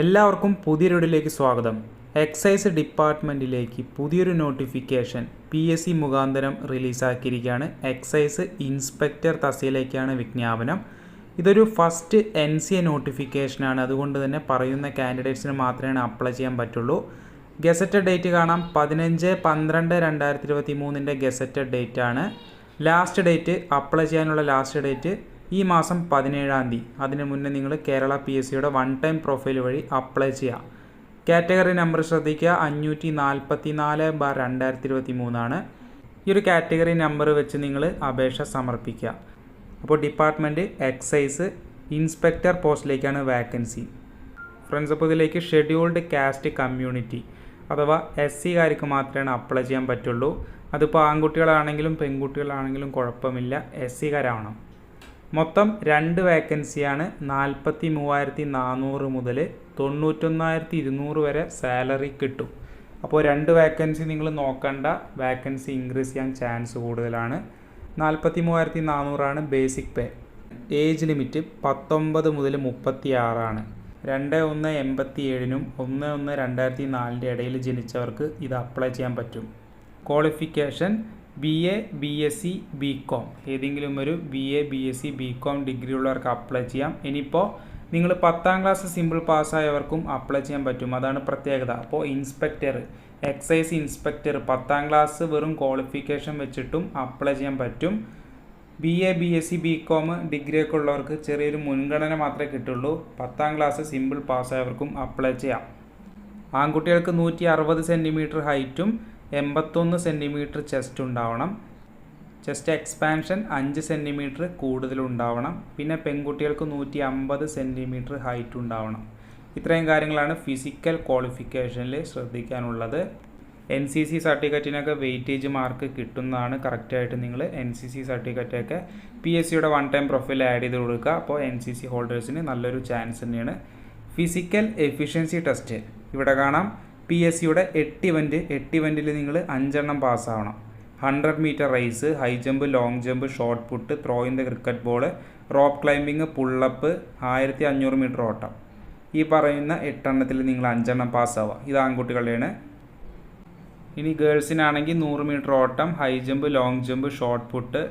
എല്ലാവർക്കും പുതിയൊരിടിലേക്ക് സ്വാഗതം. എക്സൈസ് ഡിപ്പാർട്ട്മെന്റിലേക്ക് പുതിയൊരു നോട്ടിഫിക്കേഷൻ പി എസ് സി മുഖാന്തരം റിലീസാക്കിയിരിക്കുകയാണ് എക്സൈസ് ഇൻസ്പെക്ടർ തസ്തിയിലേക്കാണ് വിജ്ഞാപനം. ഇതൊരു ഫസ്റ്റ് എൻ സി എ നോട്ടിഫിക്കേഷനാണ് അതുകൊണ്ട് തന്നെ പറയുന്ന കാൻഡിഡേറ്റ്സിന് മാത്രമേ അപ്ലൈ ചെയ്യാൻ പറ്റുള്ളൂ. ഗസറ്റഡ് ഡേറ്റ് കാണാം. പതിനഞ്ച് പന്ത്രണ്ട് രണ്ടായിരത്തി ഇരുപത്തി മൂന്നിന്റെ ഗസറ്റഡ് ഡേറ്റാണ് ലാസ്റ്റ് ഡേറ്റ് അപ്ലൈ ചെയ്യാനുള്ള ലാസ്റ്റ് ഡേറ്റ് ഈ മാസം പതിനേഴാം തീയതി. അതിന് മുന്നേ നിങ്ങൾ കേരള പി എസ് സിയുടെ വൺ ടൈം പ്രൊഫൈൽ വഴി അപ്ലൈ ചെയ്യുക കാറ്റഗറി നമ്പർ ശ്രദ്ധിക്കുക. അഞ്ഞൂറ്റി നാൽപ്പത്തി നാല് ബാർ രണ്ടായിരത്തി ഇരുപത്തി മൂന്നാണ് ഈ ഒരു കാറ്റഗറി നമ്പർ വെച്ച് നിങ്ങൾ അപേക്ഷ സമർപ്പിക്കുക. അപ്പോൾ ഡിപ്പാർട്ട്മെന്റ് എക്സൈസ് ഇൻസ്പെക്ടർ പോസ്റ്റിലേക്കാണ് വാക്കൻസി ഫ്രണ്ട്സ് അപ്പോൾ ഇതിലേക്ക് ഷെഡ്യൂൾഡ് കാസ്റ്റ് കമ്മ്യൂണിറ്റി അഥവാ എസ് സികാർക്ക് മാത്രമേ അപ്ലൈ ചെയ്യാൻ പറ്റുള്ളൂ. അതിപ്പോൾ ആൺകുട്ടികളാണെങ്കിലും പെൺകുട്ടികളാണെങ്കിലും കുഴപ്പമില്ല. എസ് സിക്കാരാവണം മൊത്തം രണ്ട് വേക്കൻസിയാണ് നാൽപ്പത്തി മൂവായിരത്തി നാനൂറ് മുതൽ തൊണ്ണൂറ്റൊന്നായിരത്തി ഇരുന്നൂറ് വരെ സാലറി കിട്ടും. അപ്പോൾ രണ്ട് വേക്കൻസി നിങ്ങൾ നോക്കണ്ട. വേക്കൻസി ഇൻക്രീസ് ചെയ്യാൻ ചാൻസ് കൂടുതലാണ്. നാൽപ്പത്തി മൂവായിരത്തി നാനൂറാണ് ബേസിക് പേ. ഏജ് ലിമിറ്റ് പത്തൊമ്പത് മുതൽ മുപ്പത്തി ആറാണ് രണ്ട് ഒന്ന് എൺപത്തി ഏഴിനും ഒന്ന് ഒന്ന് രണ്ടായിരത്തി നാലിന്റെ ഇടയിൽ ജനിച്ചവർക്ക് ഇത് അപ്ലൈ ചെയ്യാൻ പറ്റും. Qualification B A B S C B com ഏതെങ്കിലും ഒരു B A B S C B com degree ഉള്ളവർക്ക് അപ്ലൈ ചെയ്യാം. ഇനിയിപ്പോൾ നിങ്ങൾ പത്താം ക്ലാസ് സിമ്പിൾ പാസ്സായവർക്കും അപ്ലൈ ചെയ്യാൻ പറ്റും. അതാണ് പ്രത്യേകത. അപ്പോൾ ഇൻസ്പെക്ടർ എക്സൈസ് ഇൻസ്പെക്ടർ പത്താം ക്ലാസ് വെറും ക്വാളിഫിക്കേഷൻ വെച്ചിട്ടും അപ്ലൈ ചെയ്യാൻ പറ്റും. B A B S C B com degree ഒക്കെ ഉള്ളവർക്ക് ചെറിയൊരു മുൻഗണന മാത്രമേ കിട്ടുള്ളൂ. പത്താം ക്ലാസ് സിമ്പിൾ പാസ്സായവർക്കും അപ്ലൈ ചെയ്യാം. ആൺകുട്ടികൾക്ക് നൂറ്റി അറുപത് സെന്റിമീറ്റർ ഹൈറ്റും എൺപത്തൊന്ന് സെന്റിമീറ്റർ ചെസ്റ്റ് ഉണ്ടാവണം. ചെസ്റ്റ് എക്സ്പാൻഷൻ അഞ്ച് സെന്റിമീറ്റർ കൂടുതലുണ്ടാവണം. പിന്നെ പെൺകുട്ടികൾക്ക് നൂറ്റി അമ്പത് സെന്റിമീറ്റർ ഹൈറ്റ് ഉണ്ടാവണം. ഇത്രയും കാര്യങ്ങളാണ് ഫിസിക്കൽ ക്വാളിഫിക്കേഷനിൽ ശ്രദ്ധിക്കാനുള്ളത്. എൻ സി സി സർട്ടിഫിക്കറ്റിനൊക്കെ വെയിറ്റേജ് മാർക്ക് കിട്ടുന്നതാണ് കറക്റ്റായിട്ട് നിങ്ങൾ എൻ സി സി സർട്ടിഫിക്കറ്റൊക്കെ പി എസ് സിയുടെ വൺ ടൈം പ്രൊഫൈൽ ആഡ് ചെയ്ത് കൊടുക്കുക. അപ്പോൾ എൻ സി സി ഹോൾഡേഴ്സിന് നല്ലൊരു ചാൻസ് തന്നെയാണ്. ഫിസിക്കൽ എഫിഷ്യൻസി ടെസ്റ്റ് ഇവിടെ കാണാം. പി എസ് സിയുടെ എട്ട് ഇവന്റ് എട്ട് ഇവന്റിൽ നിങ്ങൾ അഞ്ചെണ്ണം പാസ്സാവണം hundred metre race high jump long jump shot put throw in the cricket ball rope climbing pull up ആയിരത്തി അഞ്ഞൂറ് മീറ്റർ ഓട്ടം. ഈ പറയുന്ന എട്ടെണ്ണത്തിൽ നിങ്ങൾ അഞ്ചെണ്ണം പാസ്സാവുക ഇത് ആൺകുട്ടികളുടെയാണ്. ഇനി ഗേൾസിനാണെങ്കിൽ നൂറ് മീറ്റർ ഓട്ടം high jump long jump shot put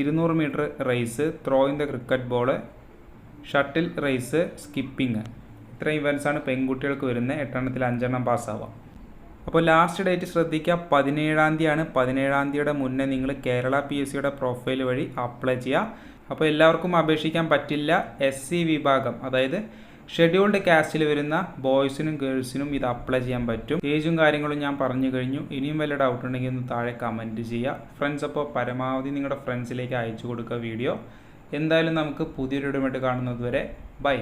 ഇരുന്നൂറ് metre race throw in the cricket ball shuttle race skipping ഇത്രയും ഇവൻസാണ് പെൺകുട്ടികൾക്ക് വരുന്നത്. എട്ടെണ്ണത്തിൽ അഞ്ചെണ്ണം പാസ്സാവാം അപ്പോൾ ലാസ്റ്റ് ഡേറ്റ് ശ്രദ്ധിക്കുക. പതിനേഴാം തീയതിയാണ്. പതിനേഴാം തീയതിയുടെ മുന്നേ നിങ്ങൾ കേരള പി എസ് സിയുടെ പ്രൊഫൈൽ വഴി അപ്ലൈ ചെയ്യുക. അപ്പോൾ എല്ലാവർക്കും അപേക്ഷിക്കാൻ പറ്റില്ല. എസ് സി വിഭാഗം അതായത് ഷെഡ്യൂൾഡ് കാസ്റ്റിൽ വരുന്ന ബോയ്സിനും ഗേൾസിനും ഇത് അപ്ലൈ ചെയ്യാൻ പറ്റും. ഏജും കാര്യങ്ങളും ഞാൻ പറഞ്ഞു കഴിഞ്ഞു. ഇനിയും വല്ല ഡൗട്ട് ഉണ്ടെങ്കിൽ ഒന്ന് താഴെ കമന്റ് ചെയ്യുക. ഫ്രണ്ട്സ് അപ്പോൾ പരമാവധി നിങ്ങളുടെ ഫ്രണ്ട്സിലേക്ക് അയച്ചു കൊടുക്കുക വീഡിയോ എന്തായാലും നമുക്ക് പുതിയൊരു ഇടമായിട്ട് കാണുന്നത് വരെ. ബൈ